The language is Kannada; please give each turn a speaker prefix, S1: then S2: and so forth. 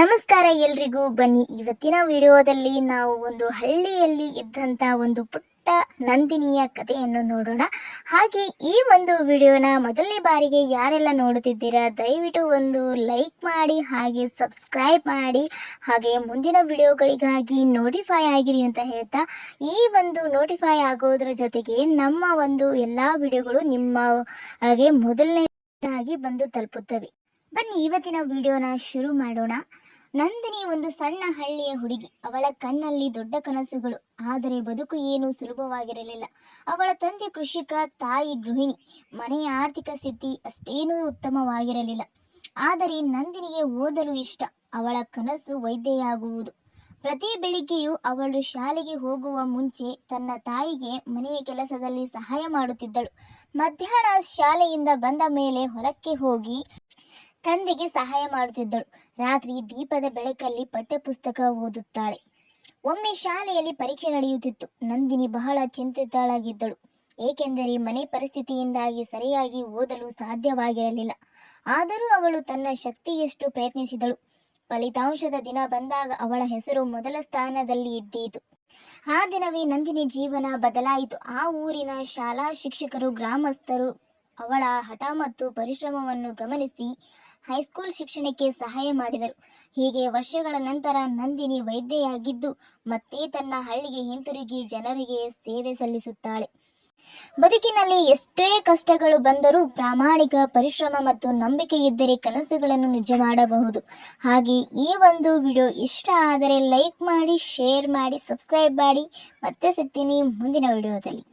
S1: ನಮಸ್ಕಾರ ಎಲ್ರಿಗೂ. ಬನ್ನಿ, ಇವತ್ತಿನ ವಿಡಿಯೋದಲ್ಲಿ ನಾವು ಒಂದು ಹಳ್ಳಿಯಲ್ಲಿ ಇದ್ದಂತ ಒಂದು ಪುಟ್ಟ ನಂದಿನಿಯ ಕಥೆಯನ್ನು ನೋಡೋಣ. ಹಾಗೆ ಈ ಒಂದು ವಿಡಿಯೋನ ಮೊದಲನೇ ಬಾರಿಗೆ ಯಾರೆಲ್ಲ ನೋಡುತ್ತಿದ್ದೀರಾ, ದಯವಿಟ್ಟು ಒಂದು ಲೈಕ್ ಮಾಡಿ, ಹಾಗೆ ಸಬ್ಸ್ಕ್ರೈಬ್ ಮಾಡಿ, ಹಾಗೆ ಮುಂದಿನ ವಿಡಿಯೋಗಳಿಗಾಗಿ ನೋಟಿಫೈ ಆಗಿರಿ ಅಂತ ಹೇಳ್ತಾ, ಈ ಒಂದು ನೋಟಿಫೈ ಆಗೋದ್ರ ಜೊತೆಗೆ ನಮ್ಮ ಒಂದು ಎಲ್ಲ ವಿಡಿಯೋಗಳು ನಿಮ್ಮ, ಹಾಗೆ ಮೊದಲನೇದಾಗಿ ಬಂದು ತಲುಪುತ್ತವೆ. ಬನ್ನಿ, ಇವತ್ತಿನ ವಿಡಿಯೋನ ಶುರು ಮಾಡೋಣ. ನಂದಿನಿ ಒಂದು ಸಣ್ಣ ಹಳ್ಳಿಯ ಹುಡುಗಿ. ಅವಳ ಕಣ್ಣಲ್ಲಿ ದೊಡ್ಡ ಕನಸುಗಳು. ಆದರೆ ಬದುಕು ಏನು ಸುಲಭವಾಗಿರಲಿಲ್ಲ. ಅವಳ ತಂದೆ ಕೃಷಿಕ, ತಾಯಿ ಗೃಹಿಣಿ. ಮನೆಯ ಆರ್ಥಿಕ ಸ್ಥಿತಿ ಅಷ್ಟೇನೂ ಉತ್ತಮವಾಗಿರಲಿಲ್ಲ. ಆದರೆ ನಂದಿನಿಗೆ ಓದಲು ಇಷ್ಟ. ಅವಳ ಕನಸು ವೈದ್ಯೆಯಾಗುವುದು. ಪ್ರತಿ ಬೆಳಿಗ್ಗೆಯೂ ಅವಳು ಶಾಲೆಗೆ ಹೋಗುವ ಮುಂಚೆ ತನ್ನ ತಾಯಿಗೆ ಮನೆಯ ಕೆಲಸದಲ್ಲಿ ಸಹಾಯ ಮಾಡುತ್ತಿದ್ದಳು. ಮಧ್ಯಾಹ್ನ ಶಾಲೆಯಿಂದ ಬಂದ ಮೇಲೆ ಹೊಲಕ್ಕೆ ಹೋಗಿ ತಂದೆಗೆ ಸಹಾಯ ಮಾಡುತ್ತಿದ್ದಳು. ರಾತ್ರಿ ದೀಪದ ಬೆಳಕಲ್ಲಿ ಪಠ್ಯಪುಸ್ತಕ ಓದುತ್ತಾಳೆ. ಒಮ್ಮೆ ಶಾಲೆಯಲ್ಲಿ ಪರೀಕ್ಷೆ ನಡೆಯುತ್ತಿತ್ತು. ನಂದಿನಿ ಬಹಳ ಚಿಂತಿತಳಾಗಿದ್ದಳು. ಏಕೆಂದರೆ ಮನೆ ಪರಿಸ್ಥಿತಿಯಿಂದಾಗಿ ಸರಿಯಾಗಿ ಓದಲು ಸಾಧ್ಯವಾಗಿರಲಿಲ್ಲ. ಆದರೂ ಅವಳು ತನ್ನ ಶಕ್ತಿಯಷ್ಟು ಪ್ರಯತ್ನಿಸಿದಳು. ಫಲಿತಾಂಶದ ದಿನ ಬಂದಾಗ ಅವಳ ಹೆಸರು ಮೊದಲ ಸ್ಥಾನದಲ್ಲಿ ಇದ್ದೀತು. ಆ ದಿನವೇ ನಂದಿನಿ ಜೀವನ ಬದಲಾಯಿತು. ಆ ಊರಿನ ಶಾಲಾ ಶಿಕ್ಷಕರು, ಗ್ರಾಮಸ್ಥರು ಅವಳ ಹಠ ಮತ್ತು ಪರಿಶ್ರಮವನ್ನು ಗಮನಿಸಿ ಹೈಸ್ಕೂಲ್ ಶಿಕ್ಷಣಕ್ಕೆ ಸಹಾಯ ಮಾಡಿದರು. ಹೀಗೆ ವರ್ಷಗಳ ನಂತರ ನಂದಿನಿ ವೈದ್ಯೆಯಾಗಿದ್ದು ಮತ್ತೆ ತನ್ನ ಹಳ್ಳಿಗೆ ಹಿಂತಿರುಗಿ ಜನರಿಗೆ ಸೇವೆ ಸಲ್ಲಿಸುತ್ತಾಳೆ. ಬದುಕಿನಲ್ಲಿ ಎಷ್ಟೇ ಕಷ್ಟಗಳು ಬಂದರೂ ಪ್ರಾಮಾಣಿಕ ಪರಿಶ್ರಮ ಮತ್ತು ನಂಬಿಕೆ ಇದ್ದರೆ ಕನಸುಗಳನ್ನು ನಿಜ ಮಾಡಬಹುದು. ಹಾಗೆ ಈ ಒಂದು ವಿಡಿಯೋ ಇಷ್ಟ ಆದರೆ ಲೈಕ್ ಮಾಡಿ, ಶೇರ್ ಮಾಡಿ, ಸಬ್ಸ್ಕ್ರೈಬ್ ಮಾಡಿ. ಮತ್ತೆ ಸಿಗ್ತೀನಿ ಮುಂದಿನ ವಿಡಿಯೋದಲ್ಲಿ.